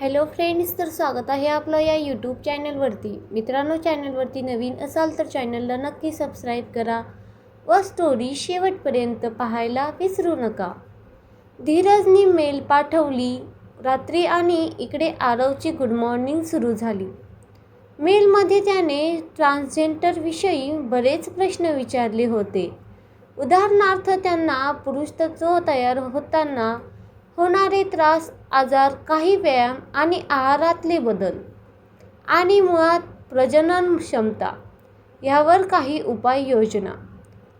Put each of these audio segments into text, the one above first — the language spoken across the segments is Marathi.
हॅलो फ्रेंड्स तर स्वागत आहे आपलं या यूट्यूब चॅनलवरती मित्रांनो चॅनलवरती नवीन असाल तर चॅनलला नक्की सबस्क्राईब करा व स्टोरी शेवटपर्यंत पाहायला विसरू नका. धीरजनी मेल पाठवली. रात्री आणि इकडे आरवची गुड मॉर्निंग सुरू झाली. मेलमध्ये त्याने ट्रान्सजेंडरविषयी बरेच प्रश्न विचारले होते. उदाहरणार्थ त्यांना पुरुषत्व तयार होताना होणारे त्रास आजार काही व्यायाम आणि आहारातले बदल आणि मुळात प्रजनन क्षमता ह्यावर काही उपाययोजना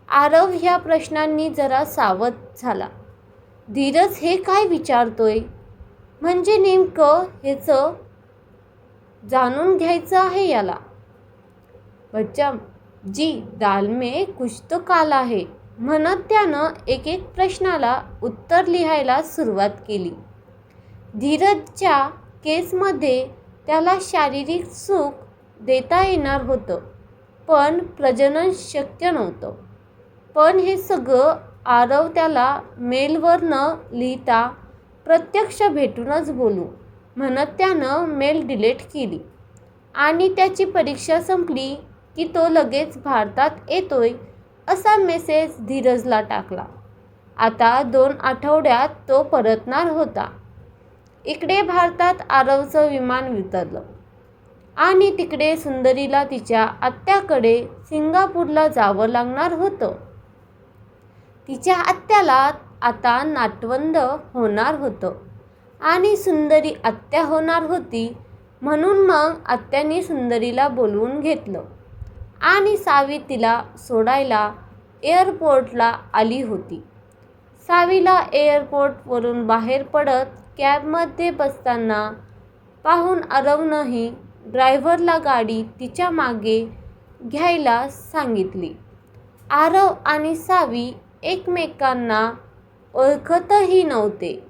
आरव ह्या प्रश्नांनी जरा सावध झाला. धीरज हे काय विचारतोय? म्हणजे नेमकं ह्याचं जाणून घ्यायचं आहे याला. बच्चा जी दाल में कुछ तो काला है म्हणत त्यानं एक एक प्रश्नाला उत्तर लिहायला सुरुवात केली. धीरजच्या केसमध्ये त्याला शारीरिक सुख देता येणार होतं पण प्रजनन शक्य नव्हतं. पण हे सगळं आरव त्याला मेलवर न लिहिता प्रत्यक्ष भेटूनच बोलू म्हणत त्यानं मेल डिलीट केली. आणि त्याची परीक्षा संपली की तो लगेच भारतात येतोय असा मेसेज धीरजला टाकला. आता दोन आठवड्यात तो परतणार होता. इकडे भारतात आरवचं विमान वितरलं. आणि तिकडे सुंदरीला तिच्या आत्याकडे सिंगापूरला जावं लागणार होतं. तिच्या आत्याला आता नाटवंद होणार होतं. आणि सुंदरी आत्या होणार होती म्हणून मग आत्याने सुंदरीला बोलवून घेतलं. आणि सावी तिला सोडायला एअरपोर्टला आली होती. सावीला एअरपोर्टवरून बाहेर पडत कॅबमध्ये बसताना पाहून आरवनंही ड्रायव्हरला गाडी तिच्यामागे घ्यायला सांगितली. आरव आणि सावी एकमेकांना ओळखतही नव्हते.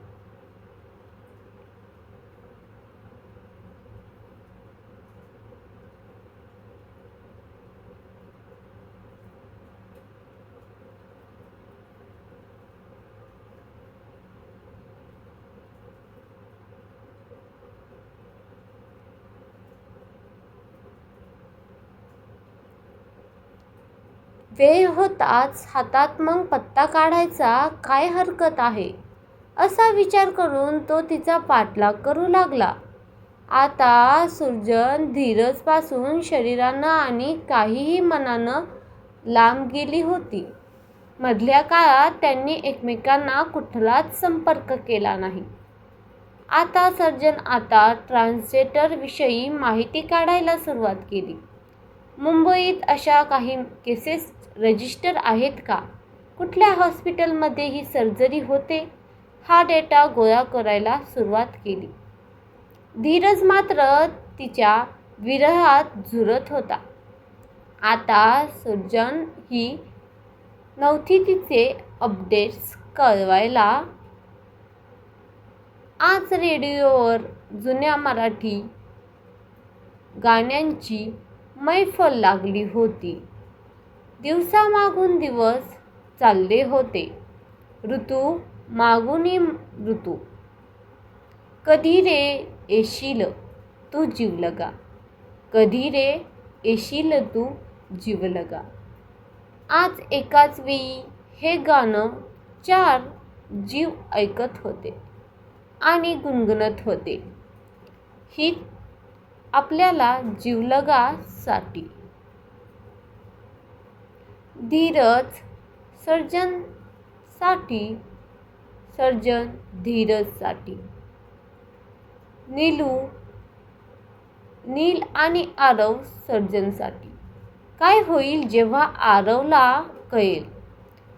वेळ होताच हातात मग पत्ता काढायचा काय हरकत आहे? असा विचार करून तो तिचा पाठलाग करू लागला. आता सुरजन धीरजपासून शरीरानं आणि काहीही मनानं लांब गेली होती. मधल्या काळात त्यांनी एकमेकांना कुठलाच संपर्क केला नाही. आता सर्जन आता ट्रान्सजेटरविषयी माहिती काढायला सुरुवात केली. मुंबईत अशा काही केसेस रजिस्टर आहेत का? कुठल्या हॉस्पिटलमध्ये ही सर्जरी होते? हा डेटा गोळा करायला सुरुवात केली. धीरज मात्र तिच्या विरहात झुरत होता. आता सर्जन ही नव्हती तिचे अपडेट्स कळवायला आज रेडिओवर जुन्या मराठी गाण्यांची मैफल लागली होती. दिवसामागून दिवस चालले होते. ऋतू मागुनी ऋतू. कधी रे येशील तू जीवलगा? कधी रे येशील तू जीवलगा? आज एकाच वेळी हे गाणं चार जीव ऐकत होते आणि गुणगुणत होते. ही आपल्याला जीवलगासाठी. धीरज सर्जनसाठी सर्जन धीरजसाठी. नीलू नील आणि आरव सर्जनसाठी. काय होईल जेव्हा आरवला कळेल?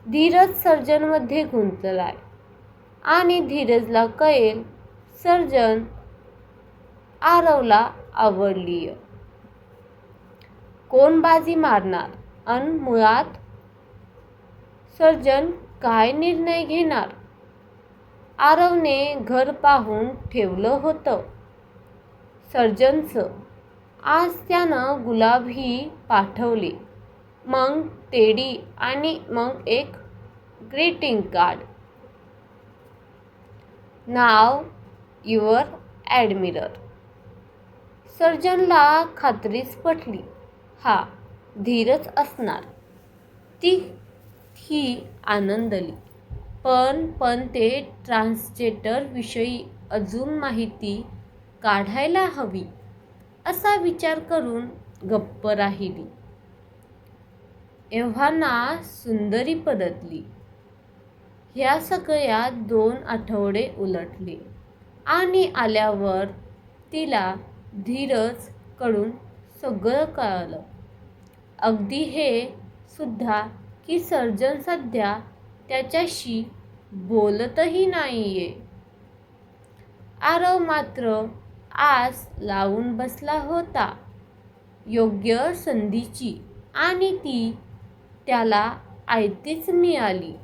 धीरज सर्जनमध्ये गुंतलाय आणि धीरजला कळेल सर्जन आरवला आवडलीय कोण बाजी मारणार? अन मुळात सर्जन काय निर्णय घेणार? आरवने घर पाहून ठेवलं होतं. सर्जनचं. आज त्यानं गुलाबही पाठवले. मग तेडी आणि मग एक ग्रीटिंग कार्ड. नाव युअर ॲडमिरल. सर्जनला खात्रीच पटली. हा धीरच असणार. ती ही आनंदली. पण पण ते ट्रान्सजेटरविषयी अजून माहिती काढायला हवी असा विचार करून गप्प राहिली. एव्हाना सुंदरी पदतली ह्या सगळ्या दोन आठवडे उलटले आणि आल्यावर तिला धीरजकडून सगळं कळलं. अगदी हे सुद्धा की सर्जन सध्या त्याच्याशी बोलतही नाहीये. आरव मात्र आस लावून बसला होता. योग्य संधीची आणि ती त्याला आयतीच मिळाली.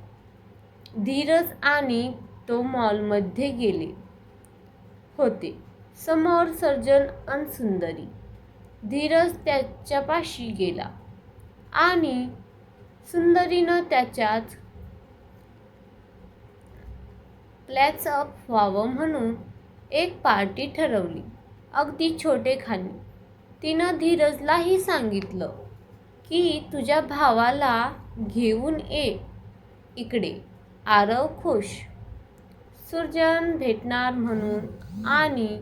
धीरज आणि तो मॉलमध्ये गेले होते. समोर सर्जन अन सुंदरी. धीरज त्याच्यापाशी गेला. आणि सुंदरीनं त्याच्याच अप व्हावं म्हणून एक पार्टी ठरवली. अगदी छोटेखानी तिनं धीरजलाही सांगितलं की तुझ्या भावाला घेऊन ये. इकडे. आरव खुश. सुरजन भेटणार म्हणून आणि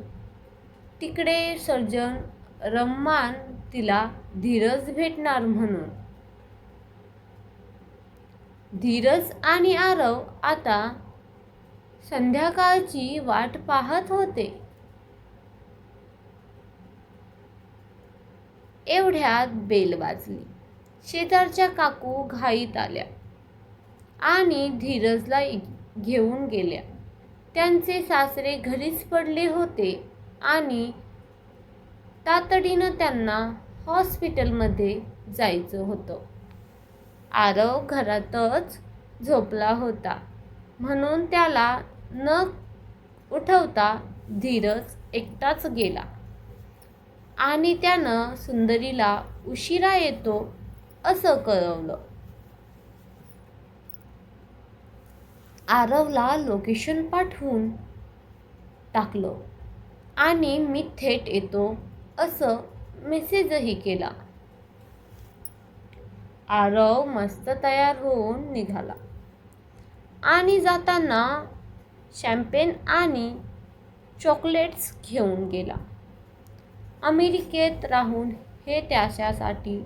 तिकडे सर्जन रम्मान तिला धीरज भेटणार म्हणून. धीरज आणि आरव आता संध्याकाळची वाट पाहत होते. एवढ्यात बेल वाजली. शेजारच्या काकू घाईत आल्या आणि धीरजला घेऊन गेल्या. त्यांचे सासरे घरीच पडले होते. आणि तातडीनं त्यांना हॉस्पिटलमध्ये जायचं होतं. आरव घरातच झोपला होता. म्हणून त्याला न उठवता धीरज एकटाच गेला. आणि त्यानं सुंदरीला उशिरा येतो असं कळवलं. आरवला लोकेशन पाठवून टाकलं. आणि मी थेट येतो असं मेसेजही केला. आरव मस्त तयार होऊन निघाला. आणि जाताना शॅम्पेन आणि चॉकलेट्स घेऊन गेला. अमेरिकेत राहून हे त्याच्यासाठी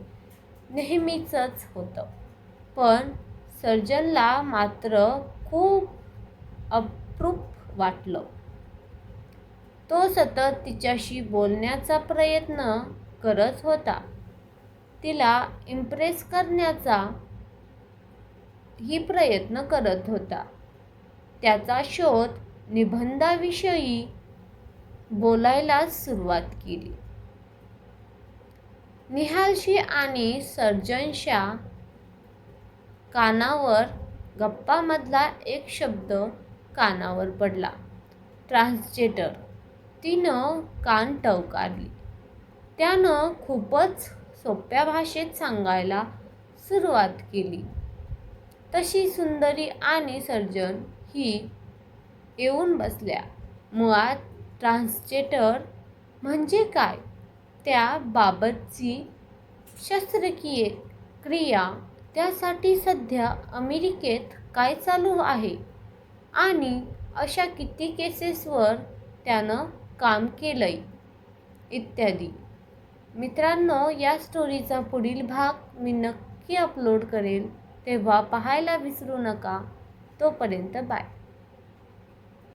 नेहमीचंच होतं. पण सर्जनला मात्र खूप अप्रूप वाटलं. तो सतत तिच्याशी बोलण्याचा प्रयत्न करत होता. तिला इम्प्रेस करण्याचा ही प्रयत्न करत होता. त्याचा शोध निबंधाविषयी बोलायला सुरुवात केली. निहालशी आणि सर्जनशा कानावर गप्पामधला एक शब्द कानावर पडला. ट्रान्सजेटर तिनं कान टवकारली. त्यानं खूपच सोप्या भाषेत सांगायला सुरुवात केली. तशी सुंदरी आणि सर्जन ही येऊन बसल्या. मुळात ट्रान्सजेटर म्हणजे काय? त्याबाबतची शस्त्रक्रिये क्रिया त्यासाठी सध्या अमेरिकेत काय चालू आहे? आणि अशा किती केसेसवर त्यानं काम केलंय इत्यादी. मित्रांनो या स्टोरीचा पुढील भाग मी नक्की अपलोड करेल तेव्हा पाहायला विसरू नका. तोपर्यंत बाय